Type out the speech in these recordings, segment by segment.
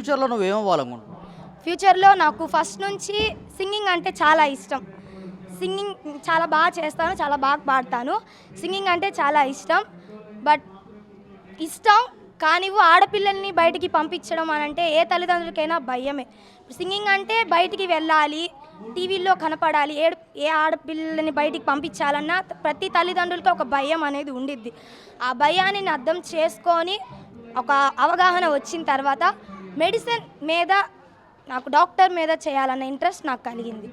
ఫ్యూచర్లో నువ్వు ఏమవ్వాలనుకుంటున్నావు? ఫ్యూచర్లో నాకు ఫస్ట్ నుంచి సింగింగ్ అంటే చాలా ఇష్టం. సింగింగ్ చాలా బాగా చేస్తాను చాలా బాగా పాడతాను. సింగింగ్ అంటే చాలా ఇష్టం. బట్ ఇష్టం కానీ ఆడపిల్లల్ని బయటికి పంపించడం అని అంటే ఏ తల్లిదండ్రులకైనా భయమే. సింగింగ్ అంటే బయటికి వెళ్ళాలి టీవీల్లో కనపడాలి ఏ ఏ ఆడపిల్లని బయటికి పంపించాలన్నా ప్రతి తల్లిదండ్రులకి ఒక భయం అనేది ఉండిద్ది. ఆ భయాన్ని నేను అర్థం చేసుకొని ఒక అవగాహన వచ్చిన తర్వాత మెడిసిన్ మీద నాకు డాక్టర్ మీద చేయాలన్న ఇంట్రెస్ట్ నాకు కలిగింది.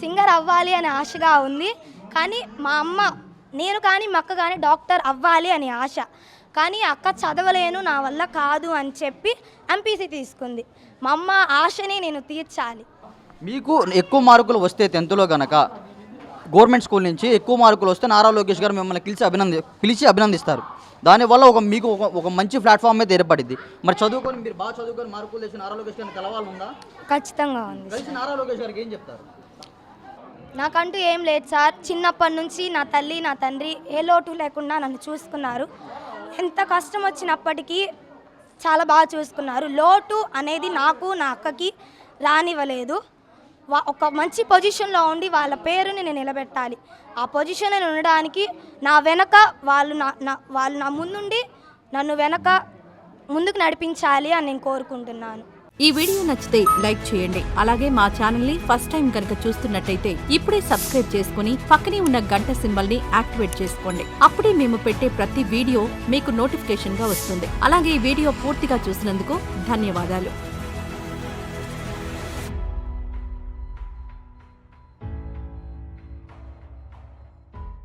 సింగర్ అవ్వాలి అనే ఆశగా ఉంది. కానీ మా అమ్మ నేను కానీ మా అక్క కానీ డాక్టర్ అవ్వాలి అనే ఆశ. కానీ అక్క చదవలేను నా వల్ల కాదు అని చెప్పి ఎంపీసీ తీసుకుంది. మా అమ్మ ఆశని నేను తీర్చాలి. మీకు ఎక్కువ మార్కులు వస్తే టెన్త్లో గనక గవర్నమెంట్ స్కూల్ నుంచి ఎక్కువ మార్కులు వస్తే నారా లోకేష్ గారు మిమ్మల్ని పిలిచి అభినంది పిలిచి అభినందిస్తారు. దానివల్ల ఒక మీకు ఒక ఒక మంచి ప్లాట్ఫామ్ అయితే ఏర్పడింది. మరి చదువుకొని మీరు బాగా చదువుకొని మార్కులు తెచ్చి నారా లోకేష్ గారిని కలవాలనుందా? ఖచ్చితంగా ఉంది కలిసి నారా లోకేష్ గారికి ఏం చెప్తారు? నాకంటూ ఏం లేదు సార్. చిన్నప్పటి నుంచి నా తల్లి నా తండ్రి ఏ లోటు లేకుండా నన్ను చూసుకున్నారు. ఎంత కష్టం వచ్చినప్పటికీ చాలా బాగా చూసుకున్నారు. లోటు అనేది నాకు నా అక్కకి రానివ్వలేదు. ఒక మంచి పొజిషన్లో ఉండి వాళ్ళ పేరుని నేను నిలబెట్టాలి. ఆ పొజిషన్లో ఉండడానికి నా వెనక వాళ్ళు నా నా- వాళ్ళు నా ముందుండి నన్ను వెనక ముందుకు నడిపించాలి అని నేను కోరుకుంటున్నాను. ఈ వీడియో నచ్చితే లైక్ చేయండి. అలాగే మా ఛానల్ని ఫస్ట్ టైం కనుక చూస్తున్నట్టయితే ఇప్పుడే సబ్స్క్రైబ్ చేసుకుని పక్కనే ఉన్న గంట సింబల్ని యాక్టివేట్ చేసుకోండి. అప్పుడే మేము పెట్టే ప్రతి వీడియో మీకు నోటిఫికేషన్గా వస్తుంది. అలాగే ఈ వీడియో పూర్తిగా చూసినందుకు ధన్యవాదాలు.